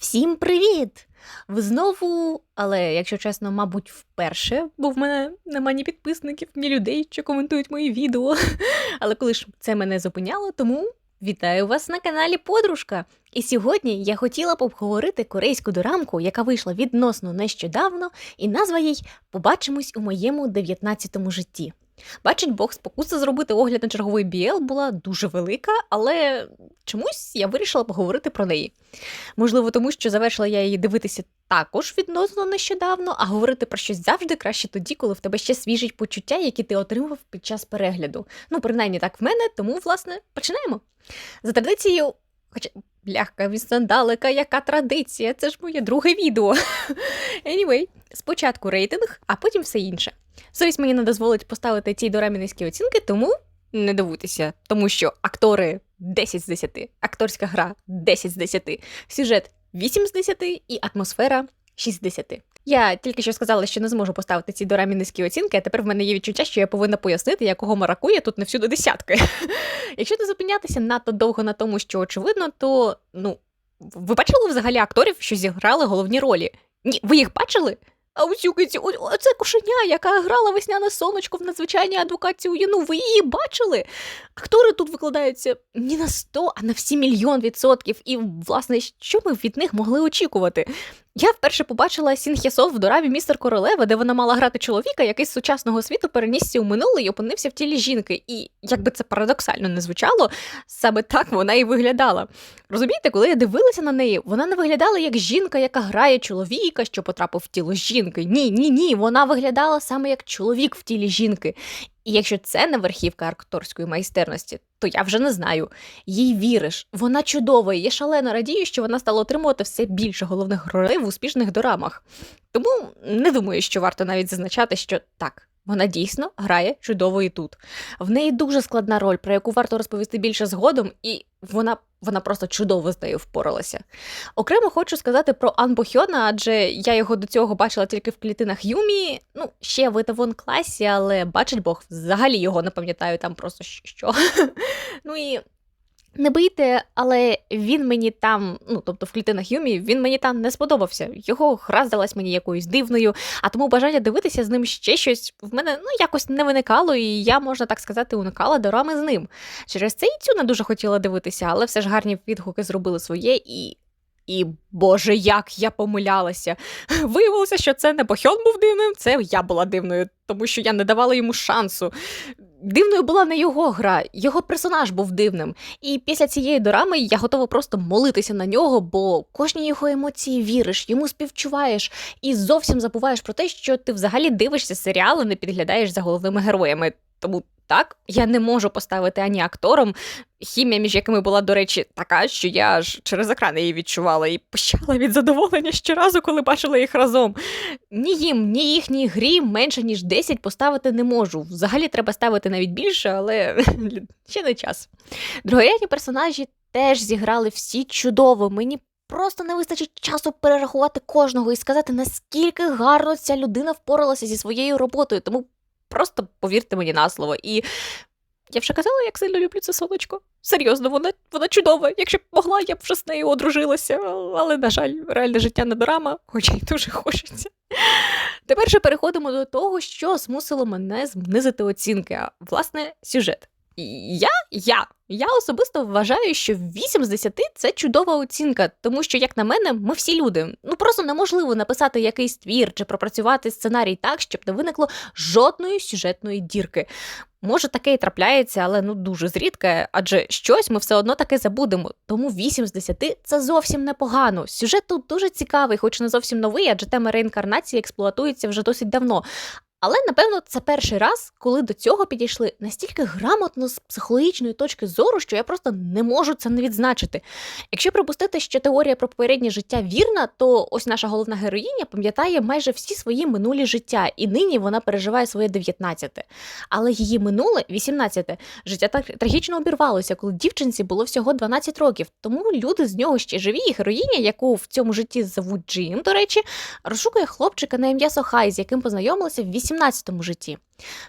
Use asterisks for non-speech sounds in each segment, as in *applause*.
Всім привіт! Ви знову, але якщо чесно, мабуть, вперше, бо в мене нема ні підписників, ні людей, що коментують мої відео. *laughs* Але коли ж це мене зупиняло, тому вітаю вас на каналі Подружка. І сьогодні я хотіла б обговорити корейську дорамку, яка вийшла відносно нещодавно, і назва їй Побачимось у моєму 19-му житті. Бачить Бог, спокуса зробити огляд на черговий BL була дуже велика, але чомусь я вирішила поговорити про неї. Можливо, тому що завершила я її дивитися також відносно нещодавно, а говорити про щось завжди краще тоді, коли в тебе ще свіжі почуття, які ти отримав під час перегляду. Ну, принаймні так в мене, тому, власне, починаємо. За традицією, хоча. Бляха, від далека, яка традиція, це ж моє друге відео. *laughs* Anyway, спочатку рейтинг, а потім все інше. Совість мені не дозволить поставити цій дорамі низькі оцінки, тому не дивуйтеся, тому що актори 10 з 10, акторська гра 10 з 10, сюжет 8 з 10 і атмосфера 6 з 10. Я тільки що сказала, що не зможу поставити цій дорамі низькі оцінки, а тепер в мене є відчуття, що я повинна пояснити, якого маракує тут не всюди десятки. *laughs* Якщо не зупинятися надто довго на тому, що очевидно, то ну ви бачили взагалі акторів, що зіграли головні ролі? Ні, ви їх бачили? А ось оце кошеня, яка грала весняне сонечко в надзвичайній адвокаті у Яну. Ви її бачили? Актори тут викладаються не на 100, а на всі мільйон відсотків. І, власне, що ми від них могли очікувати? Я вперше побачила Сін в дорамі Містер Королева, де вона мала грати чоловіка, який з сучасного світу перенісся у минуле і опинився в тілі жінки. І як би це парадоксально не звучало, саме так вона і виглядала. Розумієте, коли я дивилася на неї, вона не виглядала як жінка, яка грає чоловіка, що потрапив в тіло жінки. Ні, ні, ні. Вона виглядала саме як чоловік в тілі жінки. І якщо це не верхівка акторської майстерності, то я вже не знаю. Їй віриш, вона чудова, і я шалено радію, що вона стала отримувати все більше головних ролей в успішних дорамах. Тому не думаю, що варто навіть зазначати, що так. Вона дійсно грає чудово і тут. В неї дуже складна роль, про яку варто розповісти більше згодом, і вона вона просто чудово з нею впоралася. Окремо хочу сказати про Ан Бохьона, адже я його до цього бачила тільки в клітинах Юмі. Ну, ще в етавон класі, але бачить Бог, взагалі його не пам'ятаю там просто що. *laughs* Ну і не бийте, але він мені там, ну тобто в клітинах Юмі, він мені там не сподобався. Його гра здалась мені якоюсь дивною, а тому бажання дивитися з ним ще щось в мене ну якось не виникало, і я, можна так сказати, уникала дорами з ним. Через це і цю не дуже хотіла дивитися, але все ж гарні відгуки зробили своє і. І Боже, як я помилялася. *laughs* Виявилося, що це не Бохьон був дивним, це я була дивною, тому що я не давала йому шансу. Дивною була не його гра, його персонаж був дивним. І після цієї дорами я готова просто молитися на нього, бо кожній його емоції віриш, йому співчуваєш і зовсім забуваєш про те, що ти взагалі дивишся серіали, не підглядаєш за головними героями. Тому так, я не можу поставити ані актором, хімія, між якими була, до речі, така, що я аж через екран її відчувала і пищала від задоволення щоразу, коли бачила їх разом. Ні їм, ні їхній грі менше, ніж 10 поставити не можу. Взагалі треба ставити навіть більше, але *laughs* ще не час. Другорядні персонажі теж зіграли всі чудово. Мені Просто не вистачить часу перерахувати кожного і сказати, наскільки гарно ця людина впоралася зі своєю роботою. Тому Просто повірте мені на слово. І я вже казала, як сильно люблю це сонечко. Серйозно, вона вона чудова. Якщо б могла, я б вже з нею одружилася. Але, на жаль, реальне життя не драма, хоча й дуже хочеться. Тепер же переходимо до того, що змусило мене знизити оцінки, а власне сюжет. Я, я я особисто вважаю, що 8 з 10 це чудова оцінка, тому що, як на мене, ми всі люди. Ну просто неможливо написати якийсь твір чи пропрацювати сценарій так, щоб не виникло жодної сюжетної дірки. Може, таке і трапляється, але ну дуже зрідка, адже щось ми все одно таке забудемо. Тому 8 з 10 це зовсім непогано. Сюжет тут дуже цікавий, хоч не зовсім новий, адже тема реінкарнації експлуатується вже досить давно. Але напевно це перший раз, коли до цього підійшли настільки грамотно з психологічної точки зору, що я просто не можу це не відзначити. Якщо припустити, що теорія про попереднє життя вірна, то ось наша головна героїня пам'ятає майже всі свої минулі життя, і нині вона переживає своє 19-те. Але її минуле 18-те, життя так трагічно обірвалося, коли дівчинці було всього 12 років. Тому люди з нього ще живі, і героїня, яку в цьому житті зовуть Джим, до речі, розшукує хлопчика на ім'я Сохай, з яким познайомилася в 18 житті.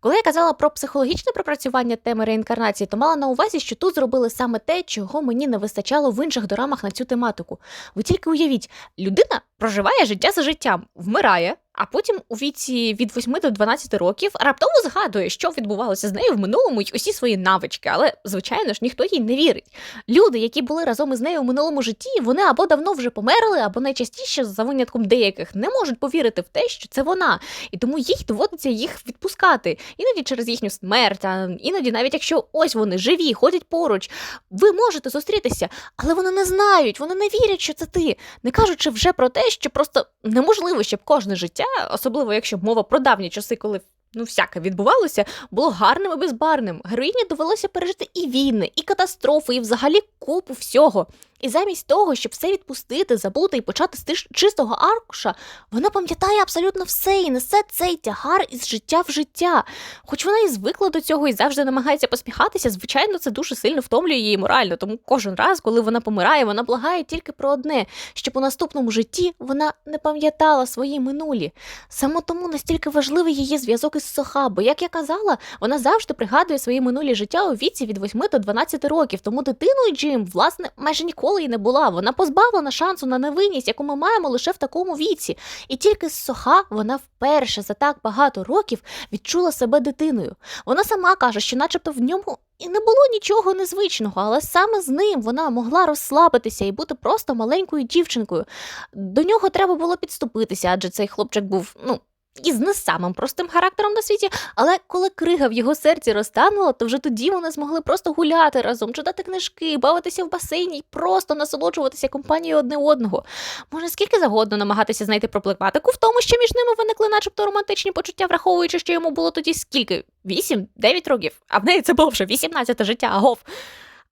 Коли я казала про психологічне пропрацювання теми реінкарнації, то мала на увазі, що тут зробили саме те, чого мені не вистачало в інших дорамах на цю тематику. Ви тільки уявіть, людина проживає життя за життям, вмирає, а потім у віці від 8 до 12 років раптово згадує, що відбувалося з нею в минулому й усі свої навички, але, звичайно ж, ніхто їй не вірить. Люди, які були разом із нею в минулому житті, вони або давно вже померли, або найчастіше, за винятком деяких, не можуть повірити в те, що це вона, і тому їй доводиться їх відпускати. Іноді через їхню смерть, а іноді, навіть якщо ось вони живі, ходять поруч, ви можете зустрітися, але вони не знають, вони не вірять, що це ти, не кажучи вже про те, що просто неможливо, щоб кожне життя, особливо якщо мова про давні часи, коли ну всяке відбувалося, було гарним і безбарним. Героїні довелося пережити і війни, і катастрофи, і взагалі купу всього. І замість того, щоб все відпустити, забути і почати з чистого аркуша, вона пам'ятає абсолютно все і несе цей тягар із життя в життя. Хоч вона і звикла до цього і завжди намагається посміхатися, звичайно, це дуже сильно втомлює її морально. Тому кожен раз, коли вона помирає, вона благає тільки про одне, щоб у наступному житті вона не пам'ятала свої минулі. Саме тому настільки важливий її зв'язок із Соха, бо, як я казала, вона завжди пригадує свої минулі життя у віці від 8 до 12 років. Тому дитиною Джим, власне, майже ніколи і не була. Вона позбавлена шансу на невинність, яку ми маємо лише в такому віці. І тільки Соха вона вперше за так багато років відчула себе дитиною. Вона сама каже, що, начебто, в ньому і не було нічого незвичного, але саме з ним вона могла розслабитися і бути просто маленькою дівчинкою. До нього треба було підступитися, адже цей хлопчик був, ну. Із не самим простим характером на світі, але коли крига в його серці розтанула, то вже тоді вони змогли просто гуляти разом, читати книжки, бавитися в басейні і просто насолоджуватися компанією одне одного. Може, скільки загодно намагатися знайти проблематику в тому, що між ними виникли, начебто, романтичні почуття, враховуючи, що йому було тоді скільки? Вісім, дев'ять років, а в неї це було вже 18 життя, агов.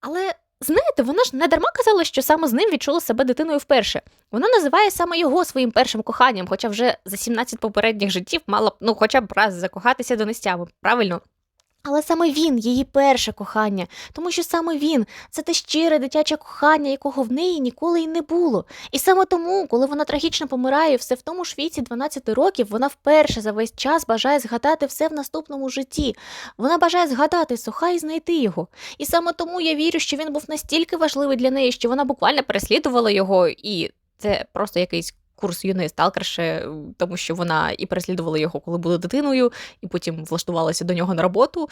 Але знаєте, вона ж не дарма казала, що саме з ним відчула себе дитиною вперше. Вона називає саме його своїм першим коханням, хоча вже за 17 попередніх життів мала б ну хоча б раз закохатися до нестями, правильно? Але саме він її перше кохання, тому що саме він це те щире дитяче кохання, якого в неї ніколи й не було. І саме тому, коли вона трагічно помирає, все в тому ж віці 12 років, вона вперше за весь час бажає згадати все в наступному житті. Вона бажає згадати Соха і знайти його. І саме тому я вірю, що він був настільки важливий для неї, що вона буквально переслідувала його, і це просто якийсь. Курс юної сталкерши, тому що вона і переслідувала його, коли була дитиною, і потім влаштувалася до нього на роботу.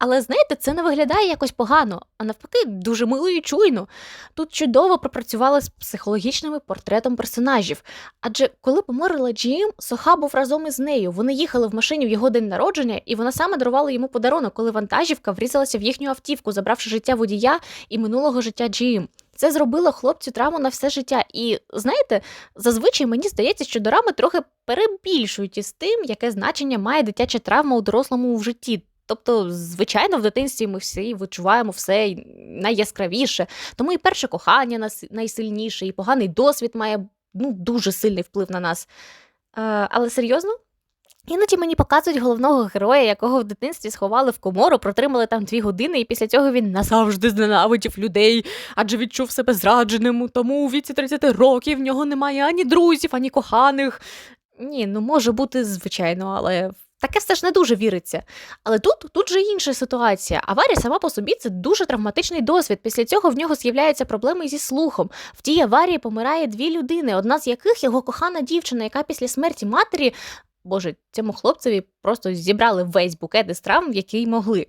Але знаєте, це не виглядає якось погано, а навпаки, дуже мило і чуйно. Тут чудово пропрацювали з психологічним портретом персонажів. Адже коли померла Джим, Соха був разом із нею. Вони їхали в машині в його день народження, і вона саме дарувала йому подарунок, коли вантажівка врізалася в їхню автівку, забравши життя водія і минулого життя Джим. Це зробило хлопцю травму на все життя. І знаєте, зазвичай мені здається, що дорами трохи перебільшують із тим, яке значення має дитяча травма у дорослому в житті. Тобто, звичайно, в дитинстві ми всі відчуваємо все найяскравіше, тому і перше кохання найсильніше, і поганий досвід має ну, дуже сильний вплив на нас. Е, але серйозно? Іноді мені показують головного героя, якого в дитинстві сховали в комору, протримали там дві години, і після цього він назавжди зненавидів людей, адже відчув себе зрадженим, тому у віці 30 років в нього немає ані друзів, ані коханих. Ні, ну може бути, звичайно, але Таке все ж не дуже віриться. Але тут тут же інша ситуація. Аварія сама по собі це дуже травматичний досвід. Після цього в нього з'являються проблеми зі слухом. В тій аварії помирає дві людини, одна з яких його кохана дівчина, яка після смерті матері, боже, цьому хлопцеві просто зібрали весь букет із травм, який могли.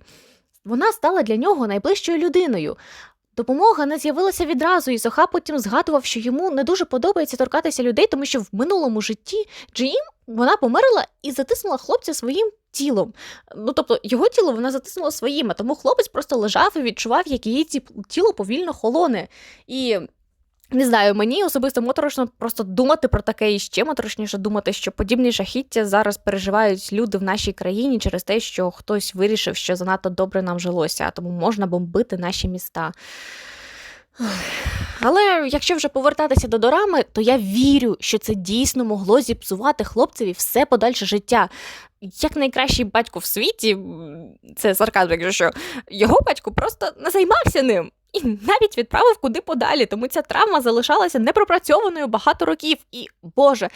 Вона стала для нього найближчою людиною. Допомога не з'явилася відразу, і Соха потім згадував, що йому не дуже подобається торкатися людей, тому що в минулому житті Джим вона померла і затиснула хлопця своїм тілом. Ну тобто його тіло вона затиснула своїм, а тому хлопець просто лежав і відчував, як її тіло повільно холоне. І не знаю, мені особисто моторошно просто думати про таке і ще моторошніше думати, що подібні жахіття зараз переживають люди в нашій країні через те, що хтось вирішив, що занадто добре нам жилося, а тому можна бомбити наші міста. Але якщо вже повертатися до дорами, то я вірю, що це дійсно могло зіпсувати хлопцеві все подальше життя. Як найкращий батько в світі, це сарказм, якщо що, його батько просто не займався ним і навіть відправив куди подалі, тому ця травма залишалася непропрацьованою багато років. І Боже,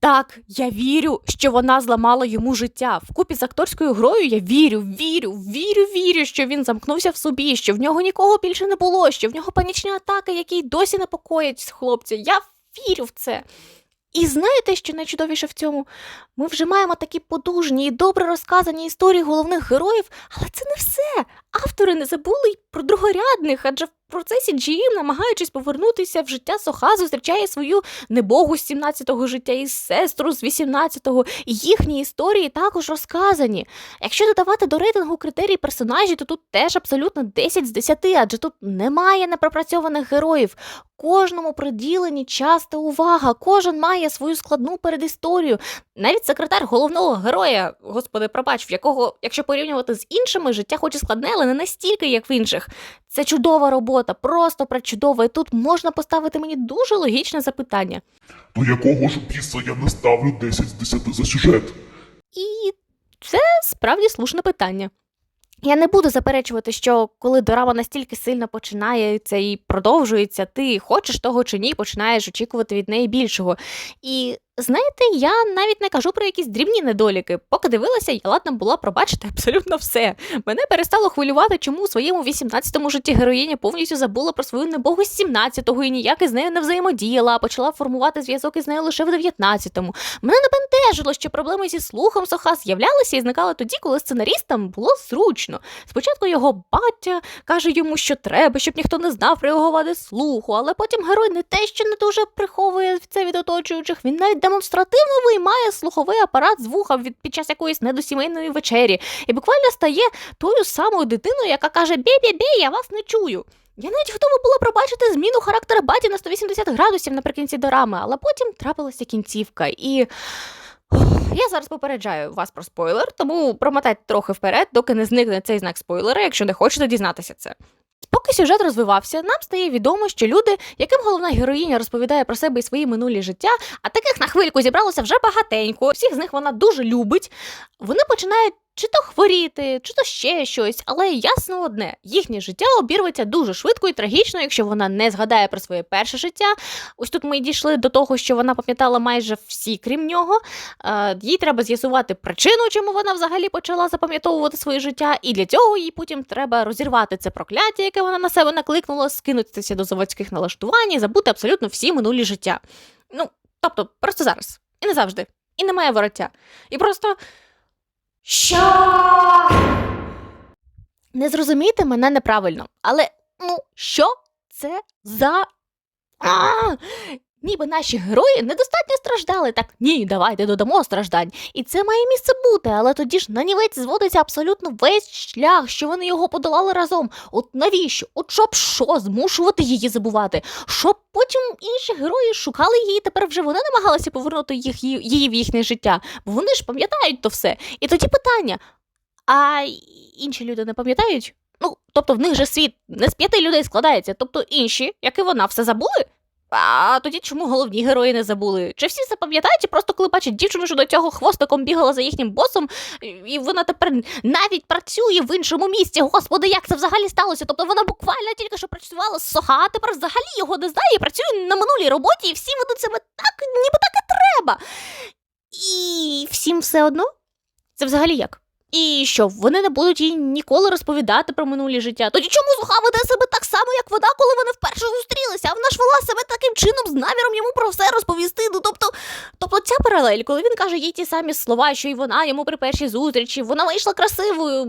Так, я вірю, що вона зламала йому життя. Вкупі з акторською грою я вірю, вірю, вірю, вірю, що він замкнувся в собі, що в нього нікого більше не було, що в нього панічні атаки, які й досі непокоять хлопця. Я вірю в це. І знаєте, що найчудовіше в цьому? Ми вже маємо такі подужні і добре розказані історії головних героїв, але це не все. Автори не забули й про другорядних, адже в процесі GM, намагаючись повернутися в життя Соха, зустрічає свою небогу з 17-го життя і сестру з 18-го, і їхні історії також розказані. Якщо додавати до рейтингу критерії персонажів, то тут теж абсолютно 10 з 10, адже тут немає непропрацьованих героїв. Кожному приділені час та увага, кожен має свою складну передісторію. Навіть секретар головного героя, господи, пробач, в якого, якщо порівнювати з іншими, життя хоч і складне, але не настільки, як в інших. Це чудова робота, просто пречудова. І тут можна поставити мені дуже логічне запитання. То якого ж біса я не ставлю 10 з 10 за сюжет? І це справді слушне питання. Я не буду заперечувати, що коли дорама настільки сильно починається і продовжується, ти хочеш того чи ні, починаєш очікувати від неї більшого. І знаєте, я навіть не кажу про якісь дрібні недоліки. Поки дивилася, я ладна була пробачити *laughs* абсолютно все. Мене перестало хвилювати, чому у своєму 18-му житті героїня повністю забула про свою небогу з 17-го і ніяк із нею не взаємодіяла, а почала формувати зв'язок із нею лише в 19-му. Мене не бентежило, що проблеми зі слухом Соха з'являлися і зникали тоді, коли сценаристам було зручно. Спочатку його батя каже йому, що треба, щоб ніхто не знав про його вади слуху, але потім герой не те, що не дуже приховує це від оточуючих, він навіть демонстративно виймає слуховий апарат з вуха від під час якоїсь недосімейної вечері і буквально стає тою самою дитиною, яка каже Бє-бє-бє, я вас не чую. Я навіть готова була пробачити зміну характера баті на 180 градусів наприкінці дорами, але потім трапилася кінцівка і. Я зараз попереджаю вас про спойлер, тому промотайте трохи вперед, доки не зникне цей знак спойлера, якщо не хочете дізнатися це. Поки сюжет розвивався, нам стає відомо, що люди, яким головна героїня розповідає про себе і свої минулі життя, а таких на хвильку зібралося вже багатенько, всіх з них вона дуже любить, вони починають чи то хворіти, чи то ще щось, але ясно одне, їхнє життя обірветься дуже швидко і трагічно, якщо вона не згадає про своє перше життя. Ось тут ми й дійшли до того, що вона пам'ятала майже всі, крім нього. Е, їй треба з'ясувати причину, чому вона взагалі почала запам'ятовувати своє життя, і для цього їй потім треба розірвати це прокляття, яке вона на себе накликнула, скинутися до заводських налаштувань і забути абсолютно всі минулі життя. Ну, тобто, просто зараз. І не завжди. І немає вороття. І просто. Що? Не зрозумійте мене неправильно, але ну, що це за. А! Ніби наші герої недостатньо страждали. Так ні, давайте додамо страждань. І це має місце бути, але тоді ж на нівець зводиться абсолютно весь шлях, що вони його подолали разом. От навіщо? От щоб що, змушувати її забувати? Щоб потім інші герої шукали її, тепер вже вони намагалися повернути їх, її, в їхнє життя, бо вони ж пам'ятають то все. І тоді питання: а інші люди не пам'ятають? Ну, тобто в них же світ не з п'яти людей складається, тобто інші, як і вона, все забули? А тоді чому головні герої не забули? Чи всі це пам'ятають, чи просто коли бачать дівчину, що до цього хвостиком бігала за їхнім босом, і вона тепер навіть працює в іншому місці. Господи, як це взагалі сталося? Тобто вона буквально тільки що працювала з Соха, а тепер взагалі його не знає, і працює на минулій роботі, і всі ведуть себе так, ніби так і треба. І всім все одно? Це взагалі як? І що, вони не будуть їй ніколи розповідати про минулі життя. Тоді чому Суха веде себе так само, як вона, коли вони вперше зустрілися, а вона ж вела себе таким чином з наміром йому про все розповісти. Ну тобто, тобто ця паралель, коли він каже їй ті самі слова, що й вона йому при першій зустрічі, вона вийшла красивою.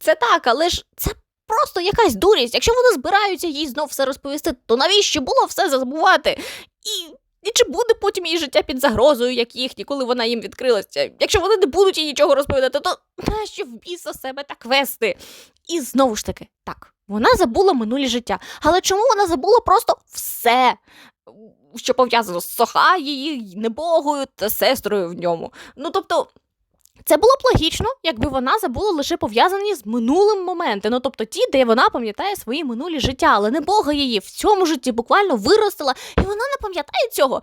Це так, але ж це просто якась дурість. Якщо вони збираються їй знов все розповісти, то навіщо було все забувати? І. І чи буде потім її життя під загрозою, як їхні, коли вона їм відкрилася? Якщо вони не будуть їй нічого розповідати, то нащо в біса себе так вести? І знову ж таки, так, вона забула минулі життя. Але чому вона забула просто все, що пов'язано з Соха, її небогою та сестрою в ньому? Ну тобто. Це було б логічно, якби вона забула лише пов'язані з минулим моменти. Ну тобто ті, де вона пам'ятає свої минулі життя, але не Бога її в цьому житті буквально виростила, і вона не пам'ятає цього.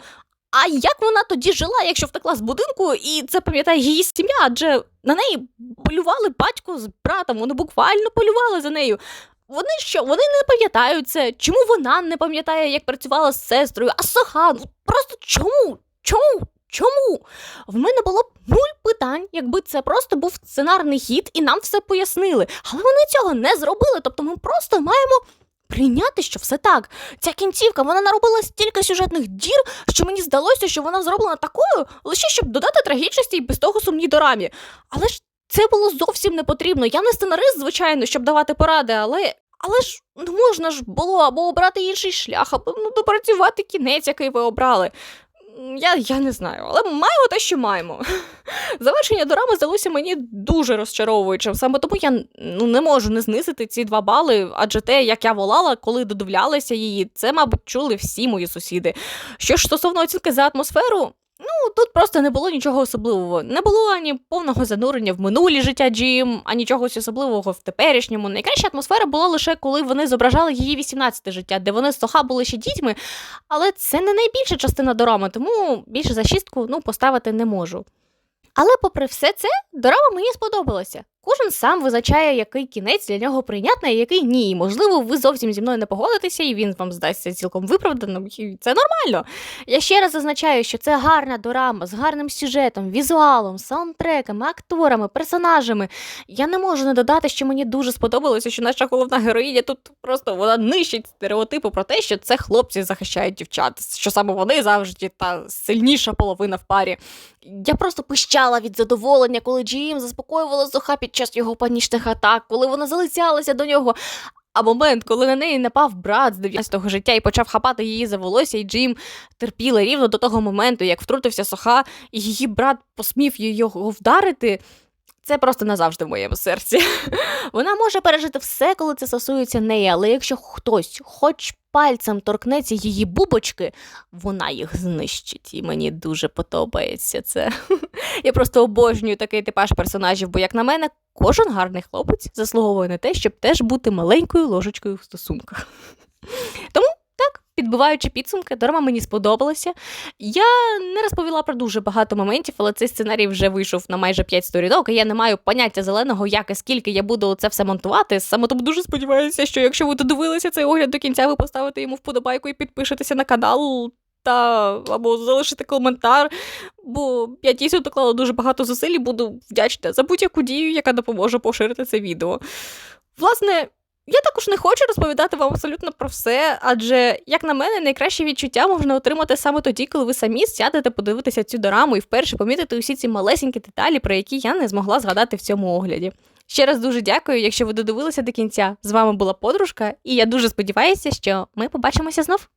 А як вона тоді жила, якщо втекла з будинку, і це пам'ятає її сім'я? Адже на неї полювали батько з братом, вони буквально полювали за нею. Вони що? Вони не пам'ятають це. Чому вона не пам'ятає, як працювала з сестрою? А Соха? Ну просто чому? Чому? Чому? В мене було б нуль питань, якби це просто був сценарний хід і нам все пояснили. Але вони цього не зробили. Тобто ми просто маємо прийняти, що все так. Ця кінцівка вона наробила стільки сюжетних дір, що мені здалося, що вона зроблена такою, лише щоб додати трагічності і без того сумній дорамі. Але ж це було зовсім не потрібно. Я не сценарист, звичайно, щоб давати поради, але. Але ж ну, можна ж було або обрати інший шлях, або ну, допрацювати кінець, який ви обрали. Я, я не знаю, але маємо те, що маємо. *laughs* Завершення дорами здалося мені дуже розчаровуючим. Саме тому я ну, не можу не знизити ці два бали, адже те, як я волала, коли додивлялася її, це, мабуть, чули всі мої сусіди. Що ж стосовно оцінки за атмосферу, ну тут просто не було нічого особливого. Не було ані повного занурення в минулі життя Джим, ані чогось особливого в теперішньому. Найкраща атмосфера була лише коли вони зображали її 18 життя, де вони з Соха були ще дітьми. Але це не найбільша частина дорами, тому більше за шістку ну, поставити не можу. Але попри все це, дорама мені сподобалася. Кожен сам визначає, який кінець для нього прийнятний, а який ні. Можливо, ви зовсім зі мною не погодитеся, і він вам здасться цілком виправданим. і Це нормально. Я ще раз зазначаю, що це гарна дорама з гарним сюжетом, візуалом, саундтреками, акторами, персонажами. Я не можу не додати, що мені дуже сподобалося, що наша головна героїня тут просто вона нищить стереотипи про те, що це хлопці захищають дівчат, що саме вони завжди та сильніша половина в парі. Я просто пищала від задоволення, коли Джим заспокоювала Зоха під час його панічних атак, коли вона залицялася до нього. А момент, коли на неї напав брат з 19-го життя і почав хапати її за волосся, і Джим терпіла рівно до того моменту, як втрутився Соха, і її брат посмів його вдарити. Це просто назавжди в моєму серці. *laughs* Вона може пережити все, коли це стосується неї, але якщо хтось хоч пальцем торкнеться її бубочки, вона їх знищить. І мені дуже подобається це. *laughs* Я просто обожнюю такий типаж персонажів, бо, як на мене, кожен гарний хлопець заслуговує на те, щоб теж бути маленькою ложечкою в стосунках. *laughs* Тому підбиваючи підсумки, дорама мені сподобалася. Я не розповіла про дуже багато моментів, але цей сценарій вже вийшов на майже 5 сторінок, і я не маю поняття зеленого, як і скільки я буду це все монтувати. Саме тому дуже сподіваюся, що якщо ви додивилися цей огляд до кінця, ви поставите йому вподобайку і підпишетеся на канал. Та або залишити коментар, бо я дійсно доклала дуже багато зусиль і буду вдячна за будь-яку дію, яка допоможе поширити це відео. Власне, я також не хочу розповідати вам абсолютно про все, адже, як на мене, найкраще відчуття можна отримати саме тоді, коли ви самі сядете подивитися цю дораму і вперше помітите усі ці малесенькі деталі, про які я не змогла згадати в цьому огляді. Ще раз дуже дякую, якщо ви додивилися до кінця. З вами була подружка, і я дуже сподіваюся, що ми побачимося знов.